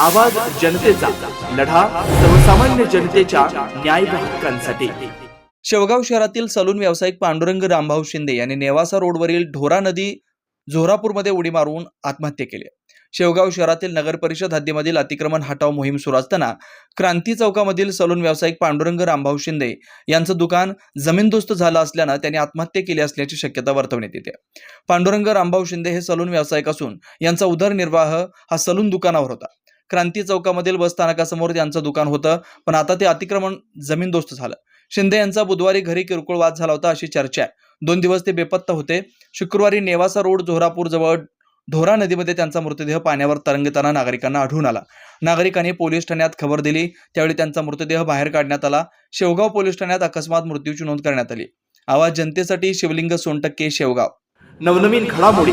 आवाज जनतेचा लढा सर्वसामान्य जनतेच्या न्याय हक्कांसाठी. शेवगाव शहरातील सलून व्यावसायिक पांडुरंग रामभाऊ शिंदे यांनी नेवासा रोडवरील ढोरा नदी झोरापूरमध्ये उडी मारून आत्महत्या केली. शेवगाव शहरातील नगर परिषद हद्दीमधील अतिक्रमण हटाव मोहीम सुरू असताना क्रांती चौकामधील सलून व्यावसायिक पांडुरंग रामभाऊ शिंदे यांचं दुकान जमीनदोस्त झालं असल्यानं त्यांनी आत्महत्या केली असल्याची शक्यता वर्तवण्यात येते. पांडुरंग रामभाऊ शिंदे हे सलून व्यावसायिक असून यांचा उदरनिर्वाह हा सलून दुकानावर होता. क्रांती चौकामधील बस स्थानकासमोर त्यांचं दुकान होतं. पण आता ते अतिक्रमण जमीनदोस्त झालं. शिंदे यांचा बुधवारी घरी किरकोळ वाद झाला होता अशी चर्चा आहे. दोन दिवस ते बेपत्ता होते. शुक्रवारी नेवासा रोड जोहरापूर जवळ ढोरा नदीमध्ये त्यांचा मृतदेह पाण्यावर तरंगताना नागरिकांना आढळून आला. नागरिकांनी पोलीस ठाण्यात खबर दिली. त्यावेळी त्यांचा मृतदेह बाहेर काढण्यात आला. शेवगाव पोलीस ठाण्यात अकस्मात मृत्यूची नोंद करण्यात आली. आवाज जनतेसाठी शिवलिंग सोनटक्के शेवगाव. नवनवीन घडामोडी